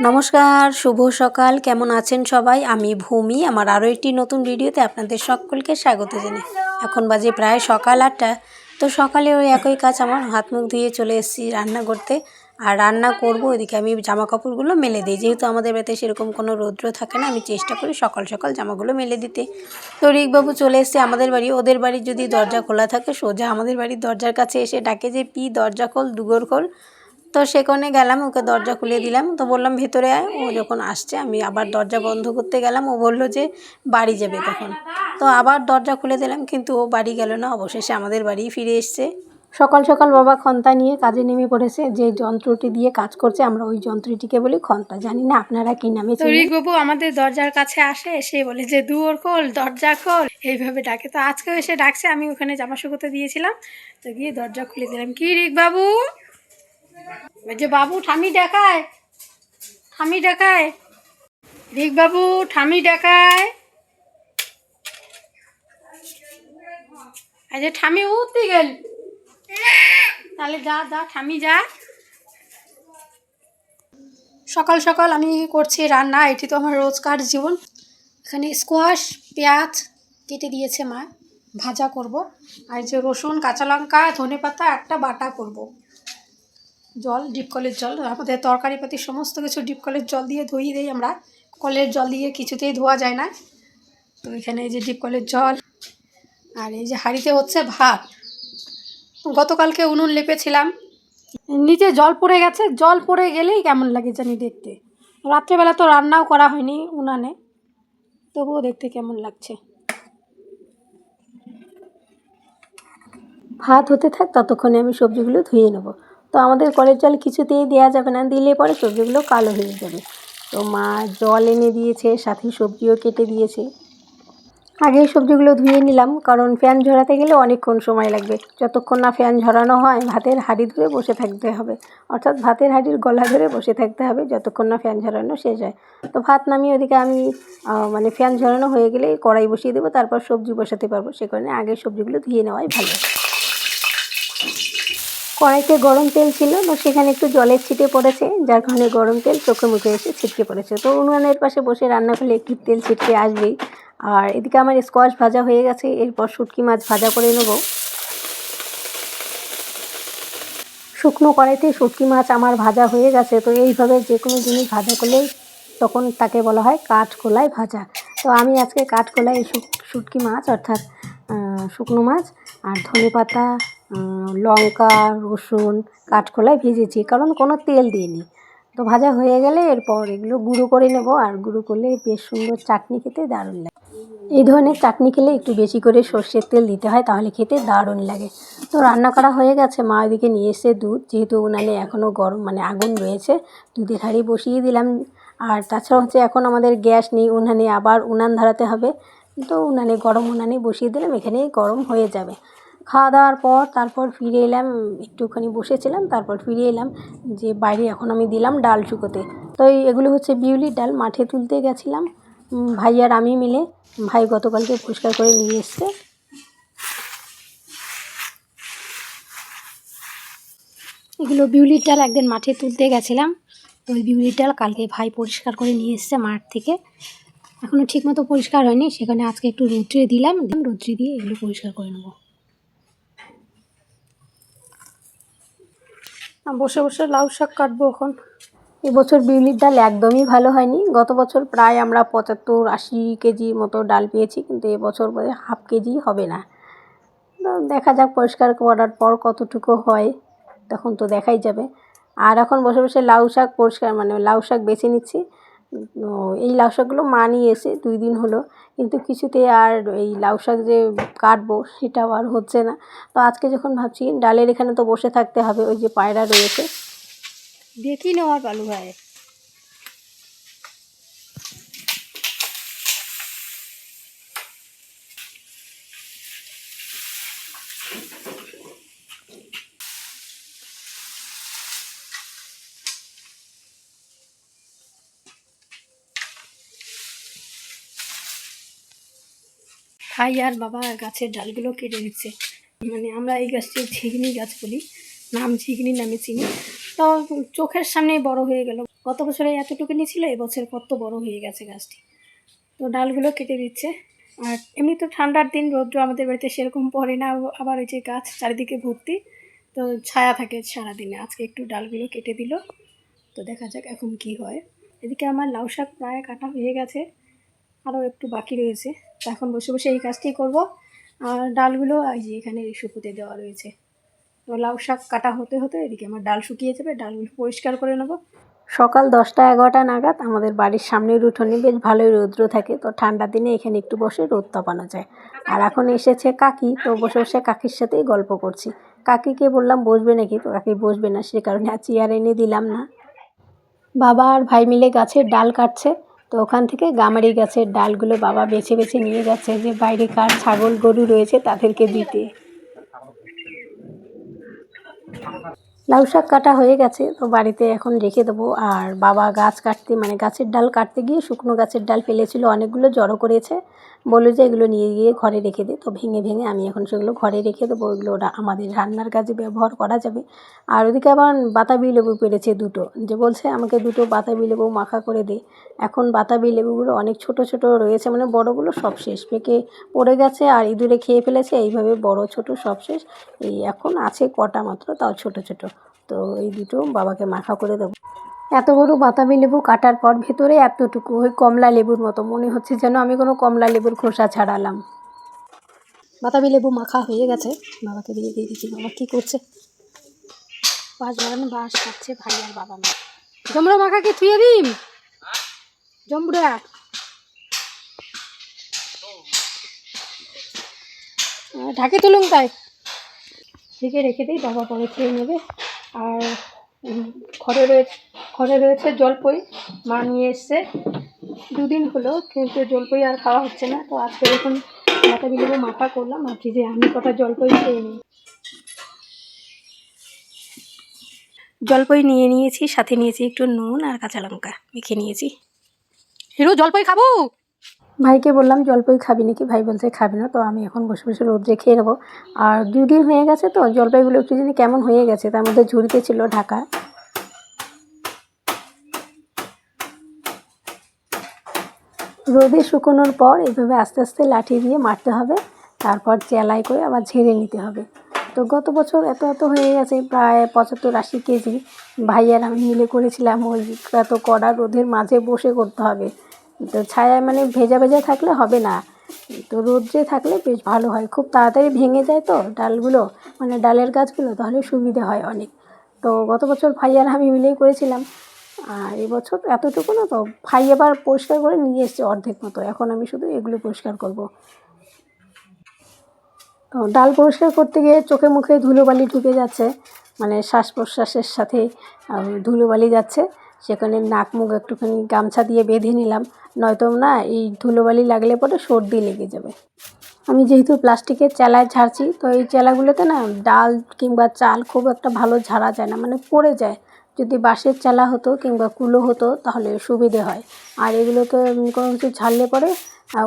নমস্কার, শুভ সকাল। কেমন আছেন সবাই? আমি ভূমি। আমার আরও একটি নতুন ভিডিওতে আপনাদের সকলকে স্বাগত জানাই। এখন বাজে প্রায় সকাল আটটা। তো সকালে ওই একই কাজ আমার হাত মুখ ধুয়ে চলে এসেছি রান্না করতে। আর রান্না করব, ওইদিকে আমি জামা কাপড়গুলো মেলে দিই। যেহেতু আমাদের বাড়িতে সেরকম কোনো রৌদ্র থাকে না, আমি চেষ্টা করি সকাল সকাল জামাগুলো মেলে দিতে। তো রিকবাবু চলে এসছে আমাদের বাড়ি। ওদের বাড়ির যদি দরজা খোলা থাকে, সোজা আমাদের বাড়ির দরজার কাছে এসে ডাকে যে, পি, দরজা খোল, দুগর খোল। তো সেখানে গেলাম ওকে দরজা খুলে দিলাম। তো বললাম ভেতরে আয়। ও যখন আসছে আমি আবার দরজা বন্ধ করতে গেলাম। ও বলল যে বাড়ি যাবে তখন। তো আবার দরজা খুলে দিলাম কিন্তু ও বাড়ি গেল না। অবশেষে আমাদের বাড়ি ফিরে এসছে। সকাল সকাল বাবা খন্তা নিয়ে কাজে নেমে পড়েছে। যে যন্ত্রটি দিয়ে কাজ করছে আমরা ওই যন্ত্রটিকে বলি খন্তা। জানি না আপনারা কি নামে? রিকবাবু আমাদের দরজার কাছে আসে এসে বলে যে দুয়োর খোল দরজা খোল। এইভাবে ডাকে। তো আজকেও এসে ডাকছে আমি ওখানে জামা শুকোতে দিয়েছিলাম। তো গিয়ে দরজা খুলে দিলাম। কি রিকবাবু ওই যে বাবু, ঠামি দেখায়। ঠামি দেখায়। রিকবাবু ঠামি দেখায়। যে ঠামি উঠতে গেল। তাহলে যা যা, ঠামি যা। সকাল সকাল আমি করছি রান্না, এটি তো আমার রোজকার জীবন। এখানে স্কোয়াশ পেঁয়াজ কেটে দিয়েছে মা। ভাজা করব। আর যে রসুন, কাঁচা লঙ্কা, ধনে পাতা, একটা বাটা করব। জল, ডিপ কলের জল, আমাদের তরকারি পাতি, সমস্ত কিছু ডিপ কলের জল দিয়ে ধুয়ে দিই আমরা। কলের জল দিয়ে কিছুতেই ধোয়া যায় না। তো এখানে এই যে ডিপ কলের জল, আর এই যে হাঁড়িতে হচ্ছে ভাত। গতকালকে উনুন লেপেছিলাম। নিচে জল পড়ে গেছে। জল পড়ে গেলেই কেমন লাগে জানি দেখতে। রাত্রেবেলা তো রান্নাও করা হয়নি উনানে। তবুও দেখতে কেমন লাগছে। ভাত হতে থাক, ততক্ষণে আমি সবজিগুলো ধুয়ে নেব। তো আমাদের কলের জল কিছুতেই দেওয়া যাবে না। দিলে পরে সবজিগুলো কালো হয়ে যাবে। তো মা জল এনে দিয়েছে, সাথে সবজিও কেটে দিয়েছে। আগে সবজিগুলো ধুয়ে নিলাম, কারণ ফ্যান ঝরাতে গেলে অনেকক্ষণ সময় লাগবে। যতক্ষণ না ফ্যান ঝরানো হয়, ভাতের হাঁড়ি ধরে বসে থাকতে হবে। অর্থাৎ ভাতের হাঁড়ির গলা ধরে বসে থাকতে হবে, যতক্ষণ না ফ্যান ঝরানো শেষ হয়। তো ভাত নামিয়ে ওদিকে আমি মানে ফ্যান ঝরানো হয়ে গেলে কড়াই বসিয়ে দেবো, তারপর সবজি বসাতে পারব। সে কারণে আগে সবজিগুলো ধুয়ে নেওয়াই ভালো। কড়াইতে গরম তেল ছিল, তো সেখানে একটু জলের ছিটে পড়েছে, যার কারণে গরম তেল চোখে মুখে এসে ছিটকে পড়েছে। তো উনুনের পাশে বসে রান্না করলে একটু তেল ছিটকে আসবেই। আর এদিকে আমার স্কোয়াশ ভাজা হয়ে গেছে, এরপর শুটকি মাছ ভাজা করে নেব। শুকনো কড়াইতে শুটকি মাছ আমার ভাজা হয়ে গেছে, তো এইভাবে যে কোনো জিনিস ভাজা করলে তখন তাকে বলা হয় কাঠকোলায় ভাজা। তো আমি আজকে কাঠকোলায় এই শুটকি মাছ অর্থাৎ শুকনো মাছ আর ধনে পাতা লঙ্কা, রসুন কাঠকোলায় ভেজেছি, কারণ কোনো তেল দিইনি। তো ভাজা হয়ে গেলে এরপর এগুলো গুঁড়ো করে নেব, আর গুঁড়ো করলে বেশ সুন্দর চাটনি খেতে দারুণ লাগে। এই ধরনের চাটনি খেলে একটু বেশি করে সর্ষের তেল দিতে হয়, তাহলে খেতে দারুণ লাগে। তো রান্না করা হয়ে গেছে, মা ওইদিকে নিয়ে এসে দুধ, যেহেতু উনানে এখনও গরম মানে আগুন রয়েছে দুধের হাঁড়ি বসিয়ে দিলাম। আর তাছাড়া হচ্ছে এখন আমাদের গ্যাস নেই, উনানে আবার উনান ধরাতে হবে। তো উনানে, গরম উনানে বসিয়ে দিলাম, এখানেই গরম হয়ে যাবে। খাওয়া দাওয়ার পর তারপর ফিরে এলাম, একটুখানি বসেছিলাম, তারপর ফিরে এলাম যে বাইরে এখন আমি দিলাম ডাল শুকোতে। তো এগুলো হচ্ছে বিউলির ডাল, মাঠে তুলতে গেছিলাম ভাই আর আমি মিলে। ভাই গতকালকে পরিষ্কার করে নিয়ে এসছে। এগুলো বিউলির ডাল একদিন মাঠে তুলতে গেছিলাম। তো ওই বিউলির ডাল কালকে ভাই পরিষ্কার করে নিয়ে এসছে মাঠ থেকে। এখনও ঠিকমতো পরিষ্কার হয়নি, সেখানে আজকে একটু রৌদ্রে দিলাম, রৌদ্রে দিয়ে এগুলো পরিষ্কার করে নেব। বসে বসে লাউ শাক কাটবো এখন। এবছর বিউলির ডাল একদমই ভালো হয়নি। গত বছর প্রায় আমরা পঁচাত্তর আশি কেজি মতো ডাল পেয়েছি, কিন্তু এবছর হাফ কেজি হবে না। দেখা যাক পরিষ্কার করার পর কতটুকু হয়, তখন তো দেখাই যাবে। আর এখন বসে বসে লাউ শাক পরিষ্কার মানে লাউ শাক বেছে নিচ্ছি। এই লাউ শাকগুলো মা নিয়ে এসে দুই দিন হলো, কিন্তু কিছুতে আর এই লাউ শাক যে কাটবো সেটাও আর হচ্ছে না। তো আজকে যখন ভাবছি, ডালের এখানে তো বসে থাকতে হবে, ওই যে পায়রা রয়েছে। দেখি নেওয়ার পালু ভাই। ভাই আর বাবা গাছের ডালগুলো কেটে দিচ্ছে। মানে আমরা এই গাছটি ঝিগনি গাছ বলি, নাম ঝিগনি নামে চিনি। তো চোখের সামনেই বড় হয়ে গেল। গত বছরে এতটুকুনি ছিল, এবছর কত বড় হয়ে গেছে গাছটি। তো ডালগুলো কেটে দিচ্ছে। আর এমনি তো ঠান্ডার দিন, রৌদ্র আমাদের বাড়িতে সেরকম পড়ে না। আবার ওই যে গাছ চারিদিকে ভর্তি, তো ছায়া থাকে সারাদিনে। আজকে একটু ডালগুলো কেটে দিল। তো দেখা যাক এখন কি হয়। এদিকে আমার লাউ শাক প্রায় কাটা হয়ে গেছে। আরও একটু বাকি রয়েছে। এখন বসে বসে এই কাজটি করব। আর ডালগুলো, এই যে এখানে শুকোতে দেওয়া রয়েছে। তো লাউ শাক কাটা হতে হতে এদিকে আমার ডাল শুকিয়ে যাবে, ডালগুলো পরিষ্কার করে নেব। সকাল দশটা এগারোটা নাগাদ আমাদের বাড়ির সামনের উঠোনে বেশ ভালোই রৌদ্র থাকে, তো ঠান্ডা দিনে এখানে একটু বসে রোদ তাপানো যায়। আর এখন এসেছে কাকি, তো বসে বসে কাকির সাথেই গল্প করছি। কাকিকে বললাম, বসবে নাকি? তো কাকি বসবে না, সে কারণে আর চেয়ার এনে দিলাম না। বাবা আর ভাই মিলে গাছের ডাল কাটছে। তো ওখান থেকে গামারি গাছের ডালগুলো বাবা বেছে বেছে নিয়ে যাচ্ছে যে বাইরে কার ছাগল গরু রয়েছে তাদেরকে দিতে। লাউ শাক কাটা হয়ে গেছে, তো বাড়িতে এখন রেখে দেবো। আর বাবা গাছ কাটতে মানে গাছের ডাল কাটতে গিয়ে শুকনো গাছের ডাল ফেলেছিল, অনেকগুলো জড়ো করেছে। বলল যে এগুলো নিয়ে গিয়ে ঘরে রেখে দে। তো ভেঙে ভেঙে আমি এখন সেগুলো ঘরে রেখে দেবো। ওরা আমাদের রান্নার কাজে ব্যবহার করা যাবে। আর ওদিকে আবার বাতাবি লেবু পেরেছে দুটো। যে বলছে, আমাকে দুটো বাতাবি লেবু মাখা করে দে। এখন বাতাবি লেবুগুলো অনেক ছোট ছোট রয়েছে। মানে বড়গুলো সব শেষ। পেকে পড়ে গেছে আর ইঁদুরে খেয়ে ফেলেছে। এইভাবে বড়, ছোট সব শেষ। এই এখন আছে কটা মাত্র, তাও ছোট ছোট। তো এই দুটো বাবাকে মাখা করে দেবো। এত বড় বাতাবি লেবু কাটার পর ভেতরে এতটুকু ওই কমলা লেবুর মতো। মনে হচ্ছে যেন আমি কোনো কমলা লেবুর খোসা ছাড়ালাম। বাতাবি লেবু মাখা হয়ে গেছে। বাবাকে দিয়ে দিয়ে দিচ্ছি। বাবা কী করছে? বাস বাগানে বাস কাটছে ভাই আর বাবা মা। জমরা মাখাকে থুয়ে দিম? জমরা ঢাকে তুলুন তাই। ঢেকে রেখে দিই বাবা পরে খেয়ে নেবে। আর ঘরে রয়েছে ঘরে রয়েছে জলপই, মা নিয়ে এসছে। দুদিন হলো কিন্তু জলপই আর খাওয়া হচ্ছে না। তো আজকে দেখুন বাতাবি লেবু মাখা করলাম, ভাবছি যে আমি কটা জলপই খেয়ে নিই। জলপই নিয়ে নিয়েছি, সাথে নিয়েছি একটু নুন আর কাঁচা লঙ্কা, মেখে নিয়েছি। হিরো, জলপই খাব? ভাইকে বললাম, জলপাই খাবি নাকি? ভাই বলছে, খাবি না। তো আমি এখন বসে বসে রোদ্রে খেয়ে নেব। আর দুদিন হয়ে গেছে তো, জলপাইগুলো একটু জানি কেমন হয়ে গেছে। তার মধ্যে ঝুড়িতে ছিল ঢাকা। রোদে শুকোনোর পর এভাবে আস্তে আস্তে লাঠি দিয়ে মারতে হবে। তারপর চেলাই করে আবার ঝেড়ে নিতে হবে। তো গত বছর এত এত হয়ে গেছে, প্রায় পঁচাত্তর আশি কেজি। ভাইয়ার আমি মিলে করেছিলাম, ওই এত কড়া রোদের মাঝে বসে করতে হবে। তো ছায়ায় মানে ভেজা ভেজা থাকলে হবে না। তো রোদ্রে থাকলে বেশ ভালো হয়। খুব তাড়াতাড়ি ভেঙে যায় তো ডালগুলো মানে ডালের গাছগুলো, তাহলে সুবিধা হয় অনেক। তো গত বছর ভাইয়ার আমি মিলেই করেছিলাম। আর এবছর এতটুকু না তো ভাই এবার পরিষ্কার করে নিয়ে এসছে অর্ধেক মতো। এখন আমি শুধু এগুলো পরিষ্কার করব। তো ডাল পরিষ্কার করতে গিয়ে চোখে মুখে ধুলোবালি ঢুকে যাচ্ছে মানে শ্বাস প্রশ্বাসের সাথে ধুলোবালি যাচ্ছে। সেখানে নাক মুখ একটুখানি গামছা দিয়ে বেঁধে নিলাম, নয়তো না এই ধুলোবালি লাগলে পরে সর্দি লেগে যাবে। আমি যেহেতু প্লাস্টিকের চেলায় ঝাড়ছি, তো এই চেলাগুলোতে না ডাল কিংবা চাল খুব একটা ভালো ঝাড়া যায় না মানে পড়ে যায়। যদি বাঁশের চালা হতো কিংবা কুলো হতো তাহলে সুবিধে হয়। আর এগুলো তো কোনো কিছু ঝাড়লে পরে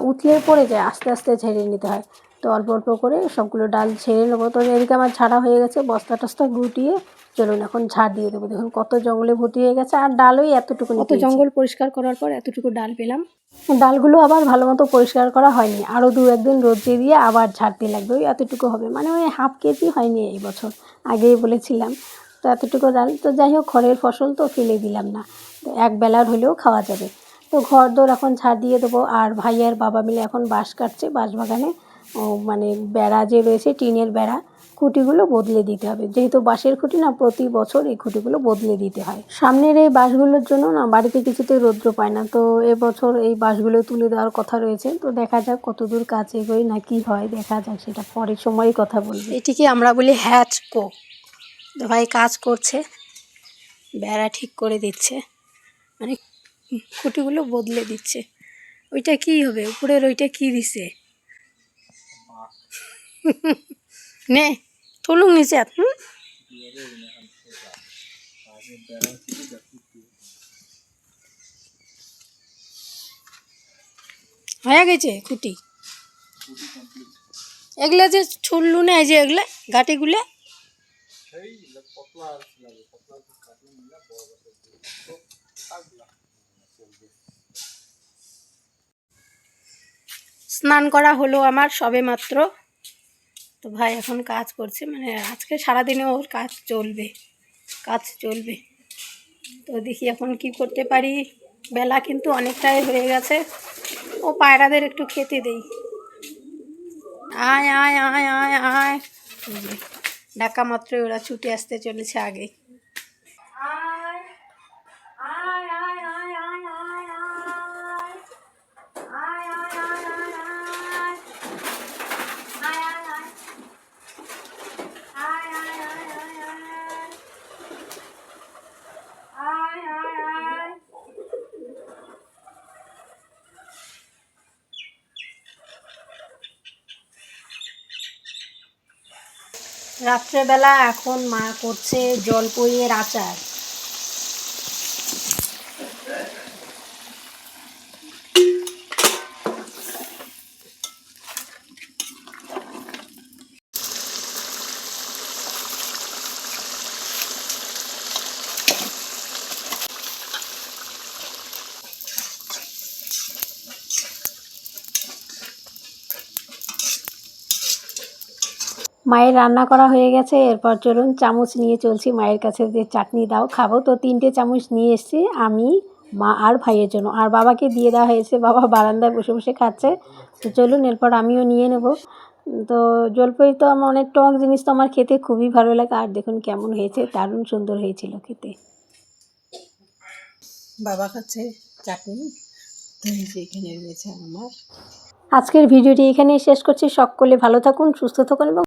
উতলে পড়ে যায় আস্তে আস্তে ঝেড়ে নিতে হয়। তো অল্প অল্প করে সবগুলো ডাল ছেড়ে নেব। তো এদিকে আমার ঝাড়া হয়ে গেছে বস্তা টস্তা গুটিয়ে চলুন এখন ঝাড় দিয়ে দেবো। দেখুন কত জঙ্গলে ভর্তি হয়ে গেছে আর ডালই এতটুকু কত জঙ্গল পরিষ্কার করার পর এতটুকু ডাল পেলাম? ডালগুলো আবার ভালো মতো পরিষ্কার করা হয়নি। আরও দু একদিন রোদ্রে দিয়ে আবার ঝাড়তে লাগবে। ওই এতটুকু হবে। মানে ওই হাফ কেজি হয়নি এই বছর। আগেই বলেছিলাম। তো এতটুকু ডাল তো যাই হোক, ঘরের ফসল তো ফেলে দিলাম না। তো এক বেলার হলেও খাওয়া যাবে। তো ঘর দোর এখন ঝাড় দিয়ে দেবো। আর ভাই আর বাবা মিলে এখন বাঁশ কাটছে। বাঁশ বাগানে মানে বেড়া যে রয়েছে, টিনের বেড়া, খুঁটিগুলো বদলে দিতে হবে। যেহেতু বাঁশের খুঁটি না, প্রতি বছর এই খুঁটিগুলো বদলে দিতে হয়। সামনের এই বাঁশগুলোর জন্য না, বাড়িতে কিছুতেই রৌদ্র পায় না। তো এবছর এই বাঁশগুলো তুলে দেওয়ার কথা রয়েছে। তো দেখা যাক কতদূর কাজ এগোয় না কি হয়। দেখা যাক সেটা পরের সময়ই কথা বলবে। এটিকে আমরা বলি হ্যাচ কো তো ভাই কাজ করছে, বেড়া ঠিক করে দিচ্ছে মানে খুঁটিগুলো বদলে দিচ্ছে। ওইটা কি হবে? উপরের ওইটা কি দিছে? নে তুলুন নিচে, হুম? হয়ে গেছে খুঁটি। এগুলা যে ছুড়লু না, এই যে এগুলা প্লাস লাগে প্লাস বড় বড় স্নান করা হলো আমার সবে মাত্র। তো ভাই এখন কাজ করছে মানে আজকে সারাদিনে ওর কাজ চলবে কাজ চলবে। তো দেখি এখন কি করতে পারি। বেলা কিন্তু অনেকটাই হয়ে গেছে। ও পায়রাদের একটু খেতে দেই। আয় আয় আয় আয় আয়। ডাকা মাত্রই ওরা ছুটে আসতে চলেছে আগে। রাত্রেবেলা এখন মা করছে জলপইয়ের আচার মায়ের রান্না করা হয়ে গেছে। এরপর চলুন চামচ নিয়ে চলছি। মায়ের কাছে যে চাটনি দাও খাব। তো তিনটে চামচ নিয়ে এসেছি আমি মা আর ভাইয়ের জন্য। আর বাবাকে দিয়ে দেওয়া হয়েছে। বাবা বারান্দায় বসে বসে খাচ্ছে। তো চলুন এরপর আমিও নিয়ে নেব। তো জলপাই তো আমার অনেক টক জিনিস তো আমার খেতে খুবই ভালো লাগে। আর দেখুন কেমন হয়েছে দারুণ সুন্দর হয়েছিল খেতে। বাবা খাচ্ছে চাটনি। এখানে রয়েছে আমার। আজকের ভিডিওটি এখানেই শেষ করছি। সকলে ভালো থাকুন সুস্থ থাকুন এবং